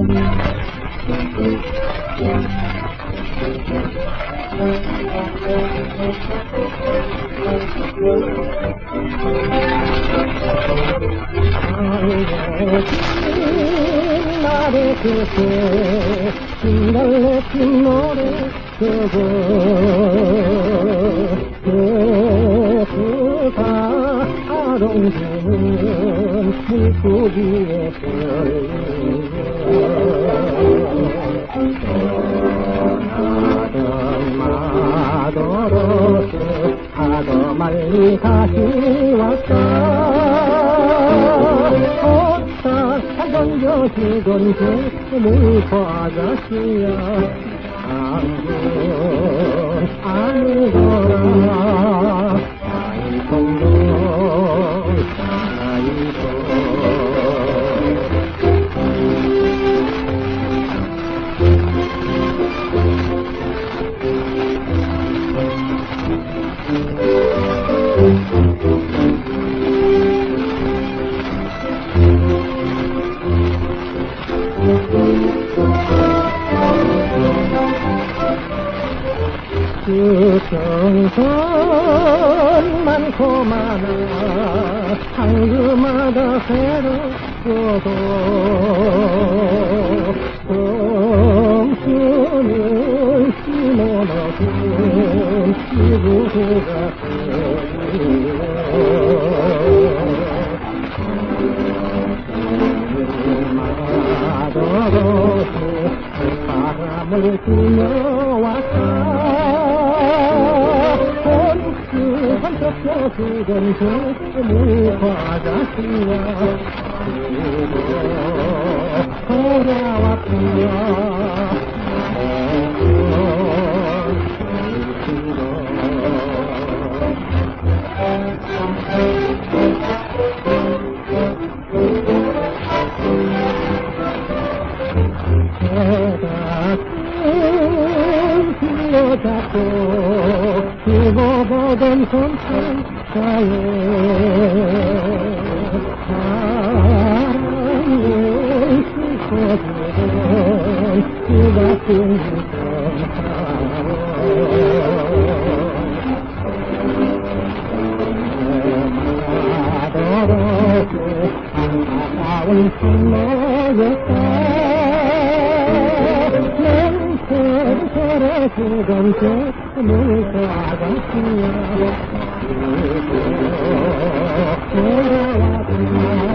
唱不尽那的哥哥，唱不尽我的哥哥。 고기의 별이여 마더러스 하도 말리 다시 왔다. 어따 사건져지건 그 물고 아저씨야. 안군 그 정선 많고 많아 한그마다 새롭고도 바람을 불려왔다 혼수 한쪽 펴주던 그 무화자씨야 돌아왔구나 빌려잡고 두고 보던 손편가에 사랑을 씻어주던 그 같은 손가로 안타까운 생모였다 지금 제 눈을 떠나가시네 돌아와